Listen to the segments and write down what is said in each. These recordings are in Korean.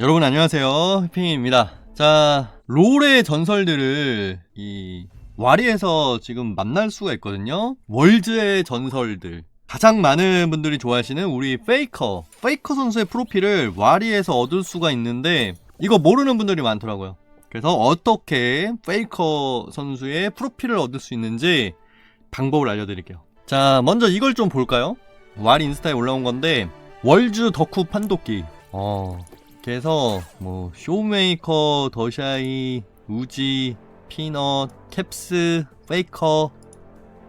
여러분 안녕하세요. 해핑입니다. 자 롤의 전설들을 이 와리에서 지금 만날 수가 있거든요. 월즈의 전설들. 가장 많은 분들이 좋아하시는 우리 페이커 페이커 선수의 프로필을 와리에서 얻을 수가 있는데 이거 모르는 분들이 많더라고요. 그래서 어떻게 페이커 선수의 프로필을 얻을 수 있는지 방법을 알려드릴게요. 자 먼저 이걸 좀 볼까요? 와리 인스타에 올라온 건데 월즈 덕후 판독기. 어 그래서 뭐 쇼메이커, 더샤이, 우지, 피넛, 캡스, 페이커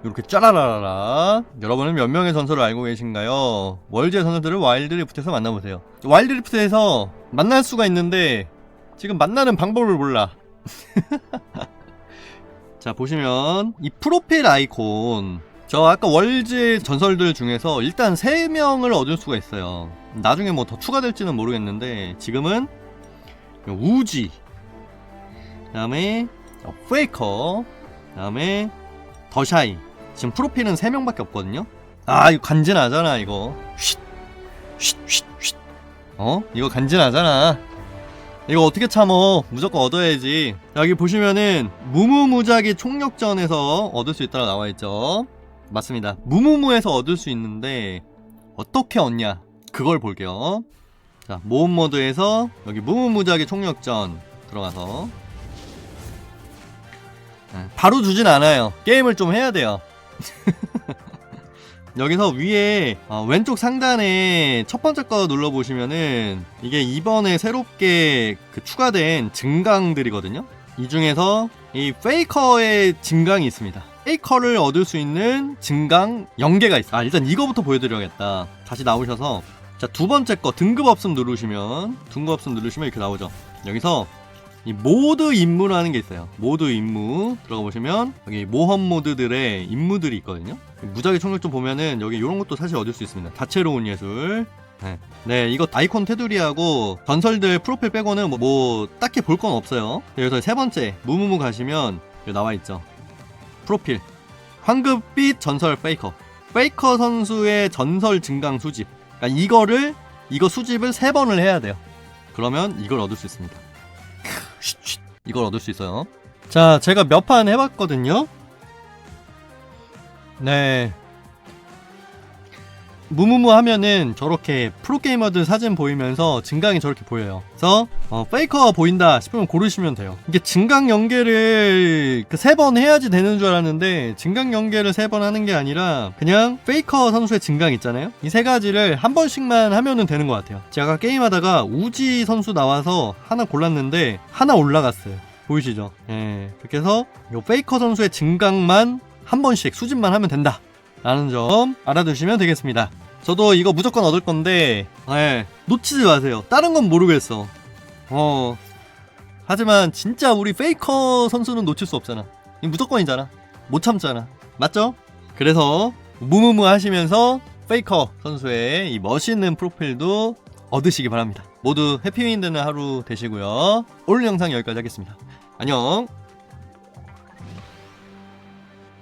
이렇게 짜라라라 여러분은 몇 명의 전설을 알고 계신가요? 월드의 전설들을 와일드리프트에서 만나보세요. 와일드리프트에서 만날 수가 있는데 지금 만나는 방법을 몰라. 자 보시면 이 프로필 아이콘 저 아까 월드 전설들 중에서 일단 3명을 얻을 수가 있어요. 나중에 뭐 더 추가될지는 모르겠는데 지금은 우지 그 다음에 페이커 그 다음에 더샤이. 지금 프로필은 3명밖에 없거든요. 아 이거 간지나잖아 이거. 쉿 쉿 쉿 쉿. 어? 이거 간지나잖아. 이거 어떻게 참어? 무조건 얻어야지. 여기 보시면은 무무무작위 총력전에서 얻을 수 있다고 나와있죠 맞습니다. 무무무에서 얻을 수 있는데 어떻게 얻냐? 그걸 볼게요. 자 모험 모드에서 여기 무무무작위 총력전 들어가서. 네, 바로 주진 않아요. 게임을 좀 해야 돼요. 여기서 위에 어, 왼쪽 상단에 첫 번째 거 눌러 보시면은 이게 이번에 새롭게 그 추가된 증강들이거든요. 이 중에서 이 페이커의 증강이 있습니다 페이커를 얻을 수 있는 증강 연계가 있어. 아 일단 이거부터 보여드려야겠다. 다시 나오셔서. 자 두 번째 거 등급 없음 누르시면 등급 없음 누르시면 이렇게 나오죠. 여기서 이 모드 임무라는 게 있어요. 모드 임무. 들어가 보시면 여기 모험 모드들의 임무들이 있거든요. 무작위 총력 좀 보면은 여기 이런 것도 사실 얻을 수 있습니다. 다채로운 예술. 네. 네, 이거 아이콘 테두리하고 전설들 프로필 빼고는 뭐, 뭐 딱히 볼 건 없어요. 여기서 세 번째 무무무 가시면 여기 나와 있죠 프로필. 황급빛 전설 페이커. 페이커 선수의 전설 증강 수집. 그러니까 이거를 이거 수집을 세 번을 해야 돼요. 그러면 이걸 얻을 수 있습니다. 이걸 얻을 수 있어요. 자 제가 몇 판 해봤거든요. 네 무무무 하면은 저렇게 프로게이머들 사진 보이면서 증강이 저렇게 보여요. 그래서 어, 페이커가 보인다 싶으면 고르시면 돼요. 이게 증강 연계를 그 세 번 해야지 되는 줄 알았는데 증강 연계를 세 번 하는 게 아니라 그냥 페이커 선수의 증강 있잖아요? 이 세 가지를 한 번씩만 하면은 되는 것 같아요. 제가 게임하다가 우지 선수 나와서 하나 골랐는데 하나 올라갔어요. 보이시죠? 예. 그렇게 해서 요 페이커 선수의 증강만 한 번씩 수집만 하면 된다 라는 점 알아두시면 되겠습니다. 저도 이거 무조건 얻을 건데, 예, 놓치지 마세요. 다른 건 모르겠어. 어. 하지만 진짜 우리 페이커 선수는 놓칠 수 없잖아. 이 무조건이잖아. 못 참잖아. 맞죠? 그래서 무무무 하시면서 페이커 선수의 이 멋있는 프로필도 얻으시기 바랍니다. 모두 해피윈드는 하루 되시고요. 오늘 영상 여기까지 하겠습니다. 안녕.